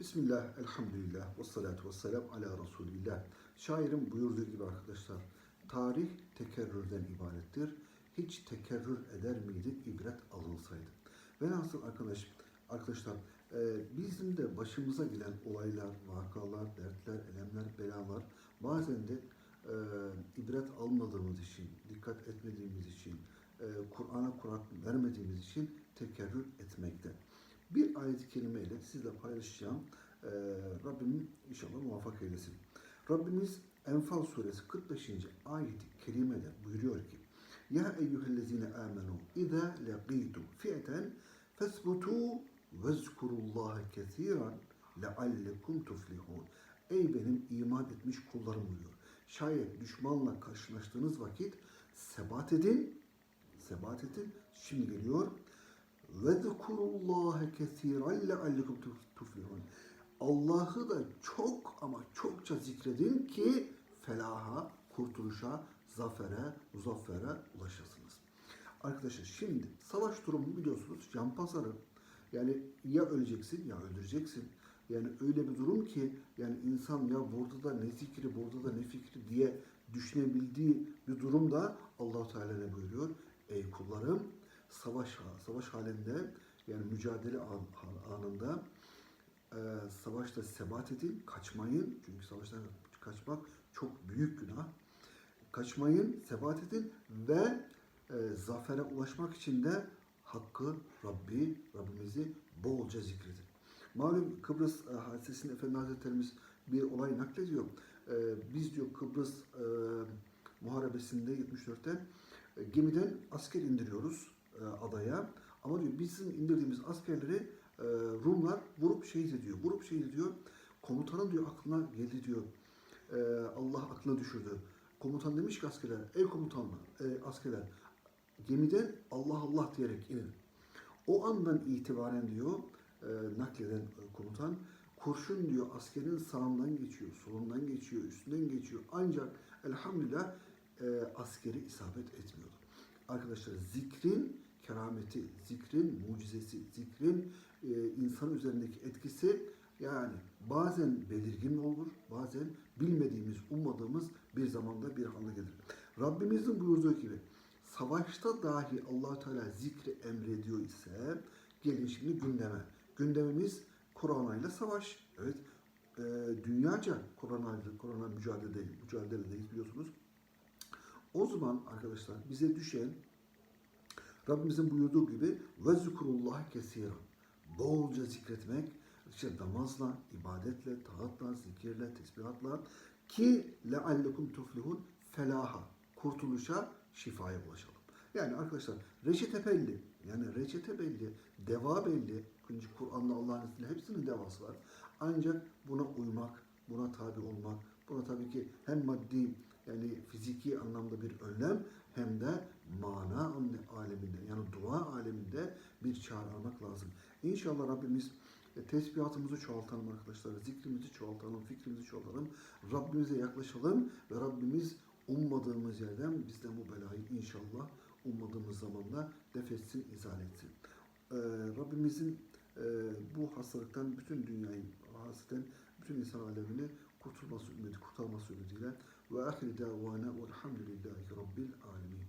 Bismillah, elhamdülillah, ve salatu ve selam ala Resulillah. Şairin buyurduğu gibi arkadaşlar, tarih tekerrürden ibarettir. Hiç tekerrür eder miydik ibret alınsaydı. Ve nasıl arkadaş, arkadaşlar, e, bizim de başımıza gelen olaylar, vakalar, dertler, elemler, belalar bazen de e, ibret almadığımız için, dikkat etmediğimiz için, e, Kur'an'a Kur'an vermediğimiz için tekerrür etmekte. Bir ayet-i kerime ile sizle paylaşacağım. Ee, Rabbim inşallah muvaffak eylesin. Rabbimiz Enfal suresi 45. ayet-i kerimede buyuruyor ki Ya eyyühellezine amenu İza laqitum fi'ten fesbutu vezkurullaha kesiran leallekum tuflihun. Ey benim iman etmiş kullarım buyuruyor. Şayet düşmanla karşılaştığınız vakit sebat edin, sebat edin. Şimdi geliyor. وَذْكُرُوا اللّٰهَ كَثِيرًا لَعَلَّكُمْ تُفْلِحُونَ Allah'ı da çok ama çokça zikredin ki felaha, kurtuluşa, zafere, muzaffere ulaşasınız. Arkadaşlar şimdi savaş durumu biliyorsunuz can pazarı. Yani ya öleceksin ya öldüreceksin. Yani öyle bir durum ki yani insan ya burada da ne zikri, burada da ne fikri diye düşünebildiği bir durumda Allahu Teala ne buyuruyor? Ey kullarım savaş savaş halinde yani mücadele an, anında e, savaşta sebat edin, kaçmayın. Çünkü savaşta kaçmak çok büyük günah. Kaçmayın, sebat edin ve e, zafere ulaşmak için de hakkı Rabbi, Rabbimizi bolca zikredin. Malum Kıbrıs e, hadisesinde Efendi Hazretlerimiz bir olay naklediyor. E, biz diyor Kıbrıs e, muharebesinde 74'te e, gemiden asker indiriyoruz e, adaya. Ama diyor bizim indirdiğimiz askerleri e, Rumlar vurup şehit ediyor. Vurup şehit ediyor. Komutanın diyor aklına geldi diyor. E, Allah aklına düşürdü. Komutan demiş ki askerler, ey komutanlar, e, askerler gemiden Allah Allah diyerek inin. O andan itibaren diyor e, nakleden e, komutan kurşun diyor askerin sağından geçiyor, solundan geçiyor, üstünden geçiyor. Ancak elhamdülillah e, askeri isabet etmiyordu. Arkadaşlar zikrin kerameti, zikrin mucizesi, zikrin e, insan üzerindeki etkisi yani bazen belirgin olur, bazen bilmediğimiz, ummadığımız bir zamanda bir anda gelir. Rabbimizin buyurduğu gibi savaşta dahi allah Teala zikri emrediyor ise gelin şimdi gündeme. Gündemimiz korona ile savaş. Evet, e, dünyaca korona, korona mücadele, mücadeledeyiz biliyorsunuz. O zaman arkadaşlar bize düşen Rabbimizin buyurduğu gibi ve zikrullah kesiran. Bolca zikretmek, işte namazla, ibadetle, taatla, zikirle, tesbihatla ki leallekum tuflihun felaha, kurtuluşa, şifaya ulaşalım. Yani arkadaşlar reçete belli. Yani reçete belli, deva belli. Çünkü Kur'an'da Allah'ın izniyle hepsinin devası var. Ancak buna uymak, buna tabi olmak, buna tabii ki hem maddi yani fiziki anlamda bir önlem hem de mana aleminde yani dua aleminde bir çağrı almak lazım. İnşallah Rabbimiz e, tesbihatımızı çoğaltalım arkadaşlar, zikrimizi çoğaltalım, fikrimizi çoğaltalım, Rabbimize yaklaşalım ve Rabbimiz ummadığımız yerden bizden bu belayı inşallah ummadığımız zamanda defetsin, izale etsin. Ee, Rabbimizin e, bu hastalıktan bütün dünyayı, hastalıktan bütün insan alemini kurtulması ümidi, kurtarması ümidiyle ve ahir davana velhamdülillahi rabbil alemin.